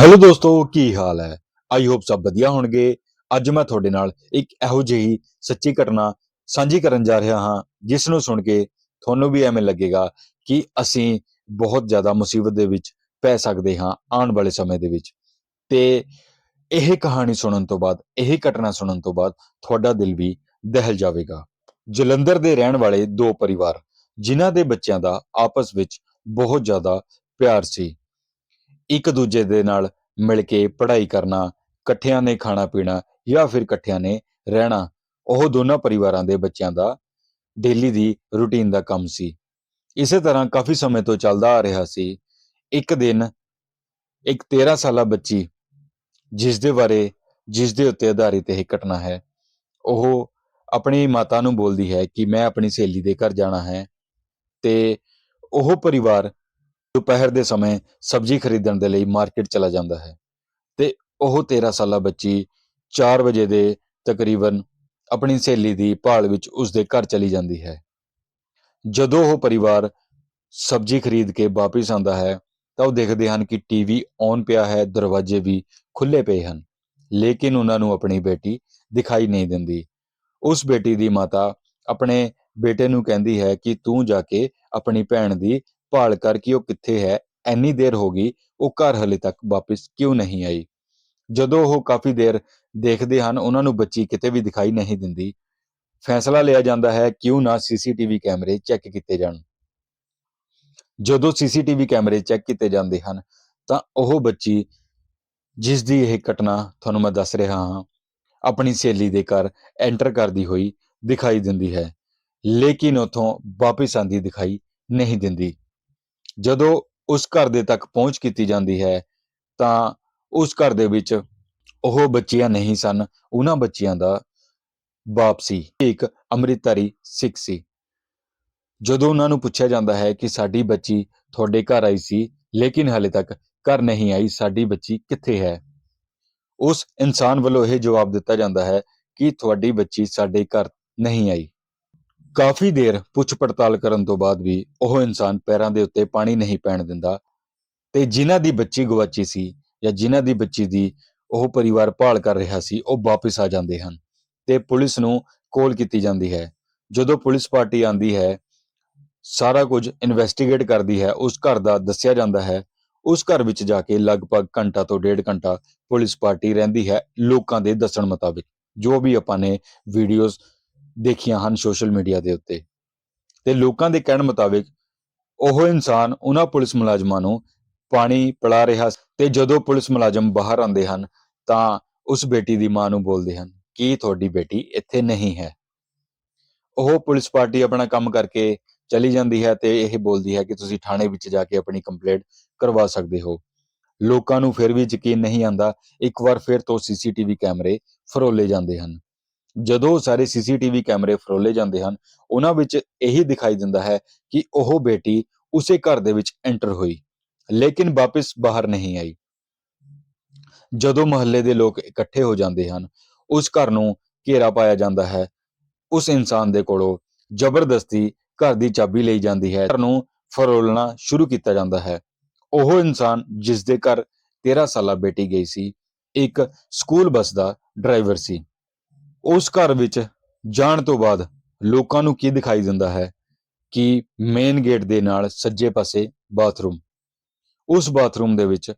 Hello ਦੋਸਤੋ, ਕੀ ਹਾਲ ਹੈ? I hope ਸਭ ਵਧੀਆ ਹੋਣਗੇ। ਅੱਜ ਮੈਂ ਤੁਹਾਡੇ ਨਾਲ ਇੱਕ ਇਹੋ ਜਿਹੀ ਸੱਚੀ ਘਟਨਾ ਸਾਂਝੀ ਕਰਨ ਜਾ ਰਿਹਾ ਹਾਂ, ਜਿਸ ਨੂੰ ਸੁਣ ਕੇ ਤੁਹਾਨੂੰ ਵੀ ਐਵੇਂ ਲੱਗੇਗਾ ਕਿ ਅਸੀਂ ਬਹੁਤ ਜ਼ਿਆਦਾ ਮੁਸੀਬਤ ਦੇ ਵਿੱਚ ਪੈ ਸਕਦੇ ਹਾਂ ਆਉਣ ਵਾਲੇ ਸਮੇਂ ਦੇ ਵਿੱਚ। ਤੇ ਇਹ ਕਹਾਣੀ ਸੁਣਨ ਤੋਂ ਬਾਅਦ, ਇਹ ਘਟਨਾ ਸੁਣਨ ਤੋਂ ਬਾਅਦ ਤੁਹਾਡਾ ਦਿਲ ਵੀ ਦਹਿਲ ਜਾਵੇਗਾ। ਜਲੰਧਰ ਦੇ ਰਹਿਣ ਵਾਲੇ ਦੋ ਪਰਿਵਾਰ, ਜਿਨ੍ਹਾਂ ਦੇ ਬੱਚਿਆਂ ਦਾ ਆਪਸ ਵਿੱਚ ਬਹੁਤ ਜ਼ਿਆਦਾ ਪਿਆਰ ਸੀ ਇੱਕ ਦੂਜੇ ਦੇ ਨਾਲ ਮਿਲ ਕੇ ਪੜ੍ਹਾਈ ਕਰਨਾ, ਇਕੱਠਿਆਂ ਨੇ ਖਾਣਾ ਪੀਣਾ ਜਾਂ ਫਿਰ ਇਕੱਠਿਆਂ ਨੇ ਰਹਿਣਾ, ਉਹ ਦੋਨਾਂ ਪਰਿਵਾਰਾਂ ਦੇ ਬੱਚਿਆਂ ਦਾ ਡੇਲੀ ਦੀ ਰੁਟੀਨ ਦਾ ਕੰਮ ਸੀ। ਇਸੇ ਤਰ੍ਹਾਂ ਕਾਫੀ ਸਮੇਂ ਤੋਂ ਚੱਲਦਾ ਆ ਰਿਹਾ ਸੀ। ਇੱਕ ਦਿਨ ਇੱਕ 13 ਸਾਲਾ ਬੱਚੀ ਜਿਸ ਦੇ ਬਾਰੇ, ਜਿਸ ਦੇ ਉੱਤੇ ਆਧਾਰਿਤ ਇਹ ਘਟਨਾ ਹੈ, ਉਹ ਆਪਣੀ ਮਾਤਾ ਨੂੰ ਬੋਲਦੀ ਹੈ ਕਿ ਮੈਂ ਆਪਣੀ ਸਹੇਲੀ ਦੇ ਘਰ ਜਾਣਾ ਹੈ ਤੇ ਉਹ ਪਰਿਵਾਰ ਦੁਪਹਿਰ ਦੇ ਸਮੇਂ ਸਬਜ਼ੀ ਖਰੀਦਣ ਦੇ ਲਈ ਮਾਰਕੀਟ ਚਲਾ ਜਾਂਦਾ ਹੈ ਤੇ ਉਹ 13 ਸਾਲਾ ਬੱਚੀ 4 ਵਜੇ ਦੇ ਤਕਰੀਬਨ ਆਪਣੀ ਸਹੇਲੀ ਦੀ ਭਾਲ ਵਿੱਚ ਉਸ ਦੇ ਘਰ ਚਲੀ ਜਾਂਦੀ ਹੈ। ਜਦੋਂ ਉਹ ਪਰਿਵਾਰ ਸਬਜ਼ੀ ਖਰੀਦ ਕੇ ਵਾਪਸ ਆਉਂਦਾ ਹੈ ਤਾਂ ਉਹ ਦੇਖਦੇ ਹਨ ਕਿ ਟੀਵੀ ਔਨ ਪਿਆ ਹੈ, ਦਰਵਾਜ਼ੇ ਵੀ ਖੁੱਲੇ ਪਏ ਹਨ, ਲੇਕਿਨ ਉਹਨਾਂ ਨੂੰ ਆਪਣੀ ਬੇਟੀ ਦਿਖਾਈ ਨਹੀਂ ਦਿੰਦੀ। ਉਸ ਬੇਟੀ ਦੀ ਮਾਤਾ ਆਪਣੇ ਬੇਟੇ ਨੂੰ ਕਹਿੰਦੀ ਹੈ ਕਿ ਤੂੰ ਜਾ ਕੇ ਆਪਣੀ ਭੈਣ ਦੀ ਭਾਲ ਕਰ ਕਿ ਉਹ ਕਿੱਥੇ ਹੈ ਐਨੀ ਦੇਰ ਹੋ ਗਈ, ਉਹ ਘਰ ਹਲੇ ਤੱਕ ਵਾਪਸ ਕਿਉਂ ਨਹੀਂ ਆਈ? ਜਦੋਂ ਉਹ ਕਾਫੀ ਦੇਰ ਦੇਖਦੇ ਹਨ, ਉਹਨਾਂ ਨੂੰ ਬੱਚੀ ਕਿਤੇ ਵੀ ਦਿਖਾਈ ਨਹੀਂ ਦਿੰਦੀ। ਫੈਸਲਾ ਲਿਆ ਜਾਂਦਾ ਹੈ, ਕਿਉਂ ਨਾ ਸੀਸੀਟੀਵੀ ਕੈਮਰੇ ਚੈੱਕ ਕੀਤੇ ਜਾਣ। ਜਦੋਂ ਸੀਸੀਟੀਵੀ ਕੈਮਰੇ ਚੈੱਕ ਕੀਤੇ ਜਾਂਦੇ ਹਨ, ਤਾਂ ਉਹ ਬੱਚੀ, ਜਿਸ ਦੀ ਇਹ ਘਟਨਾ ਤੁਹਾਨੂੰ ਮੈਂ ਦੱਸ ਰਿਹਾ ਹਾਂ, ਆਪਣੀ ਸਹੇਲੀ ਦੇ ਘਰ ਐਂਟਰ ਕਰਦੀ ਹੋਈ ਦਿਖਾਈ ਦਿੰਦੀ ਹੈ, ਲੇਕਿਨ ਉਥੋਂ ਵਾਪਸ ਆਂਦੀ ਦਿਖਾਈ ਨਹੀਂ ਦਿੰਦੀ। ਜਦੋਂ ਉਸ ਘਰ ਦੇ ਤੱਕ ਪਹੁੰਚ ਕੀਤੀ ਜਾਂਦੀ ਹੈ, ਤਾਂ ਉਸ ਘਰ ਦੇ ਵਿੱਚ ਉਹ ਬੱਚੀਆਂ ਨਹੀਂ ਸਨ, ਉਹਨਾਂ ਬੱਚੀਆਂ ਦਾ ਬਾਪ ਸੀ, ਇੱਕ ਅੰਮ੍ਰਿਤਧਾਰੀ ਸਿੱਖ ਸੀ। ਜਦੋਂ ਉਹਨਾਂ ਨੂੰ ਪੁੱਛਿਆ ਜਾਂਦਾ ਹੈ ਕਿ ਸਾਡੀ ਬੱਚੀ ਤੁਹਾਡੇ ਘਰ ਆਈ ਸੀ, ਲੇਕਿਨ ਹਾਲੇ ਤੱਕ ਘਰ ਨਹੀਂ ਆਈ, ਸਾਡੀ ਬੱਚੀ ਕਿੱਥੇ ਹੈ? ਉਸ ਇਨਸਾਨ ਵੱਲੋਂ ਇਹ ਜਵਾਬ ਦਿੱਤਾ ਜਾਂਦਾ ਹੈ ਕਿ ਤੁਹਾਡੀ ਬੱਚੀ ਸਾਡੇ ਘਰ ਨਹੀਂ ਆਈ। ਕਾਫੀ ਦੇਰ ਪੁੱਛ ਪੜਤਾਲ ਕਰਨ ਤੋਂ ਬਾਅਦ ਵੀ ਉਹ ਇਨਸਾਨ ਪੈਰਾਂ ਦੇ ਉੱਤੇ ਪਾਣੀ ਨਹੀਂ ਪੈਣ ਦਿੰਦਾ ਤੇ ਜਿਨ੍ਹਾਂ ਦੀ ਬੱਚੀ ਗਵਾਚੀ ਸੀ ਜਾਂ ਜਿਨ੍ਹਾਂ ਦੀ ਬੱਚੀ ਦੀ ਉਹ ਪਰਿਵਾਰ ਭਾਲ ਕਰ ਰਿਹਾ ਸੀ, ਉਹ ਵਾਪਸ ਆ ਜਾਂਦੇ ਹਨ ਤੇ ਪੁਲਿਸ ਨੂੰ ਕੋਲ ਕੀਤੀ ਜਾਂਦੀ ਹੈ। ਜਦੋਂ ਪੁਲਿਸ ਪਾਰਟੀ ਆਂਦੀ ਹੈ, ਸਾਰਾ ਕੁਝ ਇਨਵੈਸਟੀਗੇਟ ਕਰਦੀ ਹੈ, ਉਸ ਘਰ ਦਾ ਦੱਸਿਆ ਜਾਂਦਾ ਹੈ, ਉਸ ਘਰ ਵਿੱਚ ਜਾ ਕੇ ਲਗਭਗ ਘੰਟਾ ਤੋਂ ਡੇਢ ਘੰਟਾ ਪੁਲਿਸ ਪਾਰਟੀ ਰਹਿੰਦੀ ਹੈ ਲੋਕਾਂ ਦੇ ਦੱਸਣ ਮੁਤਾਬਿਕ। ਜੋ ਵੀ ਆਪਾਂ ਨੇ ਵੀਡੀਓਜ਼ ਦੇਖੀਆਂ ਹਨ ਸੋਸ਼ਲ ਮੀਡੀਆ ਦੇ ਉੱਤੇ। ਤੇ ਲੋਕਾਂ ਦੇ ਕਹਿਣ ਮੁਤਾਬਿਕ ਉਹ ਇਨਸਾਨ ਉਹਨਾਂ ਪੁਲਿਸ ਮੁਲਾਜ਼ਮਾਂ ਨੂੰ ਪਾਣੀ ਪਿਲਾ ਰਿਹਾ ਤੇ ਜਦੋਂ ਪੁਲਿਸ ਮੁਲਾਜ਼ਮ ਬਾਹਰ ਆਉਂਦੇ ਹਨ ਤਾਂ ਉਸ ਬੇਟੀ ਦੀ ਮਾਂ ਨੂੰ ਬੋਲਦੇ ਹਨ, ਕਿ ਤੁਹਾਡੀ ਬੇਟੀ ਇੱਥੇ ਨਹੀਂ ਹੈ? ਉਹ ਪੁਲਿਸ ਪਾਰਟੀ ਆਪਣਾ ਕੰਮ ਕਰਕੇ ਚਲੀ ਜਾਂਦੀ ਹੈ ਤੇ ਇਹ ਬੋਲਦੀ ਹੈ ਕਿ ਤੁਸੀਂ ਥਾਣੇ ਵਿੱਚ ਜਾ ਕੇ ਆਪਣੀ ਕੰਪਲੇਂਟ ਕਰਵਾ ਸਕਦੇ ਹੋ। ਲੋਕਾਂ ਨੂੰ ਫਿਰ ਵੀ ਯਕੀਨ ਨਹੀਂ ਆਂਦਾ ਇੱਕ ਵਾਰ ਫਿਰ ਤੋਂ ਸੀਸੀਟੀਵੀ ਕੈਮਰੇ ਫਰੋਲੇ ਜਾਂਦੇ ਹਨ। ਜਦੋਂ ਸਾਰੇ ਸੀਸੀਟੀਵੀ ਕੈਮਰੇ ਫਰੋਲੇ ਜਾਂਦੇ ਹਨ, ਉਹਨਾਂ ਵਿੱਚ ਇਹੀ ਦਿਖਾਈ ਦਿੰਦਾ ਹੈ ਕਿ ਉਹ ਬੇਟੀ ਉਸੇ ਘਰ ਦੇ ਵਿੱਚ ਐਂਟਰ ਹੋਈ, ਲੇਕਿਨ ਵਾਪਸ ਬਾਹਰ ਨਹੀਂ ਆਈ। ਜਦੋਂ ਮੁਹੱਲੇ ਦੇ ਲੋਕ ਇਕੱਠੇ ਹੋ ਜਾਂਦੇ ਹਨ, ਉਸ ਘਰ ਨੂੰ ਘੇਰਾ ਪਾਇਆ ਜਾਂਦਾ ਹੈ। ਉਸ ਇਨਸਾਨ ਦੇ ਕੋਲੋਂ ਜ਼ਬਰਦਸਤੀ ਘਰ ਦੀ ਚਾਬੀ ਲਈ ਜਾਂਦੀ ਹੈ। ਘਰ ਨੂੰ ਫਰੋਲਣਾ ਸ਼ੁਰੂ ਕੀਤਾ ਜਾਂਦਾ ਹੈ। ਉਹ ਇਨਸਾਨ ਜਿਸ ਦੇ ਘਰ 13 ਸਾਲਾ ਬੇਟੀ ਗਈ ਸੀ, ਇੱਕ ਸਕੂਲ ਬੱਸ ਦਾ ਡਰਾਈਵਰ ਸੀ। ਉਸ ਘਰ ਵਿੱਚ ਜਾਣ ਤੋਂ ਬਾਅਦ ਲੋਕਾਂ ਨੂੰ ਕੀ ਦਿਖਾਈ ਦਿੰਦਾ ਹੈ? ਕਿ ਮੇਨ ਗੇਟ ਦੇ ਨਾਲ ਸੱਜੇ ਪਾਸੇ ਬਾਥਰੂਮ ਉਸ ਬਾਥਰੂਮ ਦੇ ਵਿੱਚ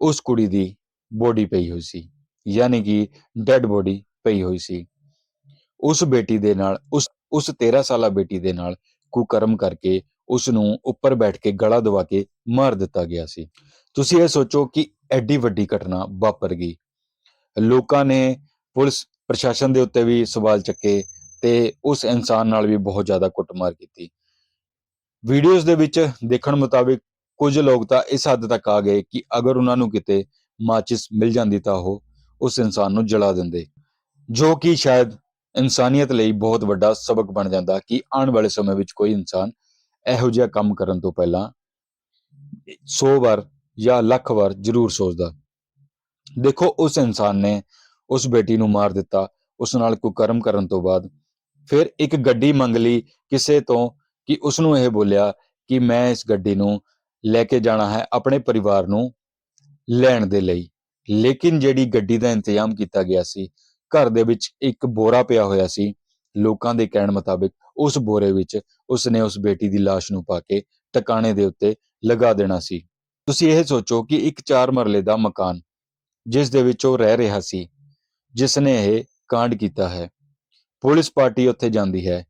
ਉਸ ਕੁੜੀ ਦੀ ਬੋਡੀ ਪਈ ਹੋਈ ਸੀ, ਯਾਨੀ ਕਿ ਡੈੱਡ ਬੋਡੀ ਪਈ ਹੋਈ ਸੀ। ਉਸ ਬੇਟੀ ਦੇ ਨਾਲ, ਉਸ ਉਸ 13 ਸਾਲਾ ਬੇਟੀ ਦੇ ਨਾਲ ਕੁਕਰਮ ਕਰਕੇ ਉਸ ਨੂੰ ਉੱਪਰ ਬੈਠ ਕੇ ਗਲਾ ਦਵਾ ਕੇ ਮਾਰ ਦਿੱਤਾ ਗਿਆ ਸੀ। ਤੁਸੀਂ ਇਹ ਸੋਚੋ ਕਿ ਐਡੀ ਵੱਡੀ ਘਟਨਾ ਵਾਪਰ ਗਈ। ਲੋਕਾਂ ਨੇ ਪੁਲਿਸ ਪ੍ਰਸ਼ਾਸਨ ਦੇ ਉੱਤੇ ਵੀ ਸਵਾਲ ਚੱਕੇ ਤੇ ਉਸ ਇਨਸਾਨ ਨਾਲ ਵੀ ਬਹੁਤ ਜ਼ਿਆਦਾ ਕੁੱਟਮਾਰ ਕੀਤੀ। ਵੀਡੀਓਜ਼ ਦੇ ਵਿੱਚ ਦੇਖਣ ਮੁਤਾਬਿਕ ਕੁਝ ਲੋਕ ਤਾਂ ਇਸ ਹੱਦ ਤੱਕ ਆ ਗਏ ਕਿ ਅਗਰ ਉਹਨਾਂ ਨੂੰ ਕਿਤੇ ਮਾਚਿਸ ਮਿਲ ਜਾਂਦੀ ਤਾਂ ਉਹ ਉਸ ਇਨਸਾਨ ਨੂੰ ਜਲਾ ਦਿੰਦੇ, ਜੋ ਕਿ ਸ਼ਾਇਦ ਇਨਸਾਨੀਅਤ ਲਈ ਬਹੁਤ ਵੱਡਾ ਸਬਕ ਬਣ ਜਾਂਦਾ ਕਿ ਆਉਣ ਵਾਲੇ ਸਮੇਂ ਵਿੱਚ ਕੋਈ ਇਨਸਾਨ ਇਹੋ ਜਿਹਾ ਕੰਮ ਕਰਨ ਤੋਂ ਪਹਿਲਾਂ 100 ਵਾਰ ਜਾਂ ਲੱਖ ਵਾਰ ਜ਼ਰੂਰ ਸੋਚਦਾ। ਦੇਖੋ, ਉਸ ਇਨਸਾਨ ਨੇ ਉਸ ਬੇਟੀ ਨੂੰ ਮਾਰ ਦਿੱਤਾ, ਉਸ ਨਾਲ ਕੁਕਰਮ ਕਰਨ ਤੋਂ ਬਾਅਦ। ਫਿਰ ਇੱਕ ਗੱਡੀ ਮੰਗ ਲਈ ਕਿਸੇ ਤੋਂ ਕਿ ਉਸ ਨੂੰ ਇਹ ਬੋਲਿਆ ਕਿ ਮੈਂ ਇਸ ਗੱਡੀ ਨੂੰ ਲੈ ਕੇ ਜਾਣਾ ਹੈ ਆਪਣੇ ਪਰਿਵਾਰ ਨੂੰ ਲੈਣ ਦੇ ਲਈ। ਲੇਕਿਨ ਜਿਹੜੀ ਗੱਡੀ ਦਾ ਇੰਤਜ਼ਾਮ ਕੀਤਾ ਗਿਆ ਸੀ, ਘਰ ਦੇ ਵਿੱਚ ਇੱਕ ਬੋਰਾ ਪਿਆ ਹੋਇਆ ਸੀ, ਲੋਕਾਂ ਦੇ ਕਹਿਣ ਮੁਤਾਬਿਕ ਉਸ ਬੋਰੇ ਵਿੱਚ ਉਸਨੇ ਉਸ ਬੇਟੀ ਦੀ ਲਾਸ਼ ਨੂੰ ਪਾ ਕੇ ਟਿਕਾਣੇ ਦੇ ਉੱਤੇ ਲਗਾ ਦੇਣਾ ਸੀ। ਤੁਸੀਂ ਇਹ ਸੋਚੋ ਕਿ ਇੱਕ ਚਾਰ ਮਰਲੇ ਦਾ ਮਕਾਨ, ਜਿਸ ਦੇ ਵਿੱਚ ਉਹ ਰਹਿ ਰਿਹਾ ਸੀ ਜਿਸ ਨੇ ਇਹ ਕਾਂਡ ਕੀਤਾ ਹੈ। ਪੁਲਿਸ ਪਾਰਟੀ ਉੱਥੇ ਜਾਂਦੀ ਹੈ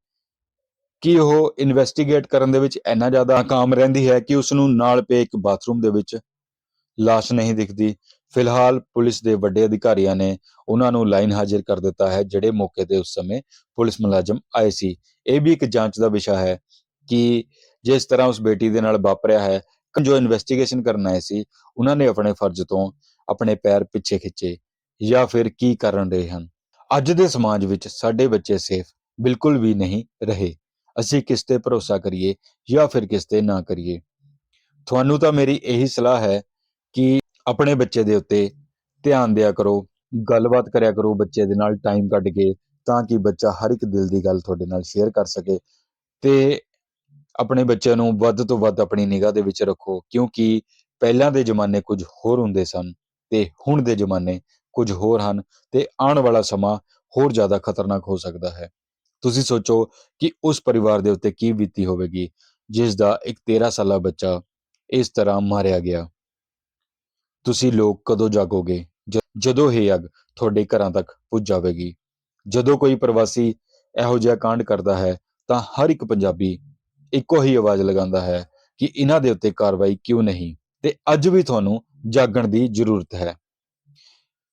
ਕਿ ਉਹ ਇਨਵੈਸਟੀਗੇਟ ਕਰਨ ਦੇ ਵਿੱਚ ਇੰਨਾ ਜ਼ਿਆਦਾ ਕਾਮ ਰਹਿੰਦੀ ਹੈ ਕਿ ਉਸ ਨੂੰ ਨਾਲ ਪਏ ਇੱਕ ਬਾਥਰੂਮ ਦੇ ਵਿੱਚ ਲਾਸ਼ ਨਹੀਂ ਦਿਖਦੀ। ਫਿਲਹਾਲ ਪੁਲਿਸ ਦੇ ਵੱਡੇ ਅਧਿਕਾਰੀਆਂ ਨੇ ਉਹਨਾਂ ਨੂੰ ਲਾਈਨ ਹਾਜ਼ਰ ਕਰ ਦਿੱਤਾ ਹੈ, ਜਿਹੜੇ ਮੌਕੇ ਤੇ ਉਸ ਸਮੇਂ ਪੁਲਿਸ ਮੁਲਾਜ਼ਮ ਆਏ ਸੀ। ਇਹ ਵੀ ਇੱਕ ਜਾਂਚ ਦਾ ਵਿਸ਼ਾ ਹੈ ਕਿ ਜਿਸ ਤਰ੍ਹਾਂ ਉਸ ਬੇਟੀ ਦੇ ਨਾਲ ਵਾਪਰਿਆ ਹੈ, ਜੋ ਇਨਵੈਸਟੀਗੇਸ਼ਨ ਕਰਨ ਆਏ ਸੀ, ਉਹਨਾਂ ਨੇ ਆਪਣੇ ਫਰਜ਼ ਤੋਂ ਆਪਣੇ ਪੈਰ ਪਿੱਛੇ ਖਿੱਚੇ। ਜਾਂ ਫਿਰ ਕੀ ਕਰਨ ਰਹੇ ਹਨ? ਅੱਜ ਦੇ ਸਮਾਜ ਵਿੱਚ ਸਾਡੇ ਬੱਚੇ ਸੇਫ ਬਿਲਕੁਲ ਵੀ ਨਹੀਂ ਰਹੇ। ਅਸੀਂ ਕਿਸ ਤੇ ਭਰੋਸਾ ਕਰੀਏ ਜਾਂ ਫਿਰ ਕਿਸ ਤੇ ਨਾ ਕਰੀਏ? ਤੁਹਾਨੂੰ ਤਾਂ ਮੇਰੀ ਇਹੀ ਸਲਾਹ ਹੈ ਕਿ ਆਪਣੇ ਬੱਚੇ ਦੇ ਉੱਤੇ ਧਿਆਨ ਦਿਆ ਕਰੋ, ਗੱਲਬਾਤ ਕਰਿਆ ਕਰੋ ਬੱਚੇ ਦੇ ਨਾਲ ਟਾਈਮ ਕੱਢ ਕੇ ਤਾਂ ਕਿ ਬੱਚਾ ਹਰ ਇੱਕ ਦਿਲ ਦੀ ਗੱਲ ਤੁਹਾਡੇ ਨਾਲ ਸ਼ੇਅਰ ਕਰ ਸਕੇ ਤੇ ਆਪਣੇ ਬੱਚਿਆਂ ਨੂੰ ਵੱਧ ਤੋਂ ਵੱਧ ਆਪਣੀ ਨਿਗਾਹ ਦੇ ਵਿੱਚ ਰੱਖੋ ਕਿਉਂਕਿ ਪਹਿਲਾਂ ਦੇ ਜ਼ਮਾਨੇ ਕੁਝ ਹੋਰ ਹੁੰਦੇ ਸਨ ਤੇ ਹੁਣ ਦੇ ਜ਼ਮਾਨੇ ਕੁਝ ਹੋਰ ਹਨ ਤੇ ਆਉਣ ਵਾਲਾ ਸਮਾਂ ਹੋਰ ਜ਼ਿਆਦਾ ਖਤਰਨਾਕ ਹੋ ਸਕਦਾ ਹੈ। ਤੁਸੀਂ ਸੋਚੋ ਕਿ ਉਸ ਪਰਿਵਾਰ ਦੇ ਉੱਤੇ ਕੀ ਬੀਤੀ ਹੋਵੇਗੀ, ਜਿਸ ਦਾ ਇੱਕ 13 ਸਾਲਾ ਬੱਚਾ ਇਸ ਤਰ੍ਹਾਂ ਮਾਰਿਆ ਗਿਆ। ਤੁਸੀਂ ਲੋਕ ਕਦੋਂ ਜਾਗੋਗੇ? ਜ- ਜਦੋਂ ਇਹ ਅੱਗ ਤੁਹਾਡੇ ਘਰਾਂ ਤੱਕ ਪੁੱਜ ਜਾਵੇਗੀ। ਜਦੋਂ ਕੋਈ ਪ੍ਰਵਾਸੀ ਇਹੋ ਜਿਹਾ ਕਾਂਡ ਕਰਦਾ ਹੈ, ਤਾਂ ਹਰ ਇੱਕ ਪੰਜਾਬੀ ਇੱਕੋ ਹੀ ਆਵਾਜ਼ ਲਗਾਉਂਦਾ ਹੈ ਕਿ ਇਹਨਾਂ ਦੇ ਉੱਤੇ ਕਾਰਵਾਈ ਕਿਉਂ ਨਹੀਂ? ਤੇ ਅੱਜ ਵੀ ਤੁਹਾਨੂੰ ਜਾਗਣ ਦੀ ਜ਼ਰੂਰਤ ਹੈ।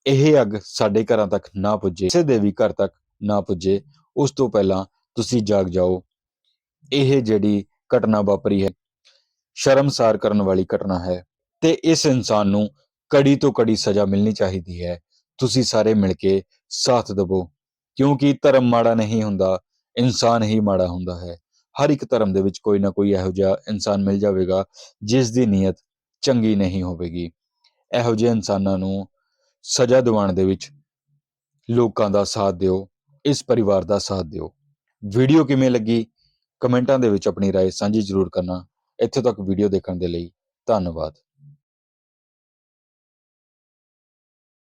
ਇਹ ਅੱਗ ਸਾਡੇ ਘਰਾਂ ਤੱਕ ਨਾ ਪੁੱਜੇ, ਕਿਸੇ ਦੇ ਵੀ ਘਰ ਤੱਕ ਨਾ ਪੁੱਜੇ, ਉਸ ਤੋਂ ਪਹਿਲਾਂ ਤੁਸੀਂ ਜਾਗ ਜਾਓ। ਇਹ ਜਿਹੜੀ ਘਟਨਾ ਵਾਪਰੀ ਹੈ, ਸ਼ਰਮਸਾਰ ਕਰਨ ਵਾਲੀ ਘਟਨਾ ਹੈ ਤੇ ਇਸ ਇਨਸਾਨ ਨੂੰ ਕੜੀ ਤੋਂ ਕੜੀ ਸਜ਼ਾ ਮਿਲਣੀ ਚਾਹੀਦੀ ਹੈ। ਤੁਸੀਂ ਸਾਰੇ ਮਿਲ ਕੇ ਸਾਥ ਦੇਵੋ, ਕਿਉਂਕਿ ਧਰਮ ਮਾੜਾ ਨਹੀਂ ਹੁੰਦਾ, ਇਨਸਾਨ ਹੀ ਮਾੜਾ ਹੁੰਦਾ ਹੈ। ਹਰ ਇੱਕ ਧਰਮ ਦੇ ਵਿੱਚ ਕੋਈ ਨਾ ਕੋਈ ਇਹੋ ਜਿਹਾ ਇਨਸਾਨ ਮਿਲ ਜਾਵੇਗਾ, ਜਿਸ ਦੀ ਨੀਅਤ ਚੰਗੀ ਨਹੀਂ ਹੋਵੇਗੀ। ਇਹੋ ਜਿਹੇ ਇਨਸਾਨਾਂ ਨੂੰ ਸਜ਼ਾ ਦਿਵਾਉਣ ਦੇ ਵਿੱਚ ਲੋਕਾਂ ਦਾ ਸਾਥ ਦਿਓ ਇਸ ਪਰਿਵਾਰ ਦਾ ਸਾਥ ਦਿਓ ਵੀਡੀਓ ਕਿਵੇਂ ਲੱਗੀ ਕਮੈਂਟਾਂ ਦੇ ਵਿੱਚ ਆਪਣੀ رائے ਸਾਂਝੀ ਜ਼ਰੂਰ ਕਰਨਾ ਇੱਥੇ ਤੱਕ ਵੀਡੀਓ ਦੇਖਣ ਦੇ ਲਈ ਧੰਨਵਾਦ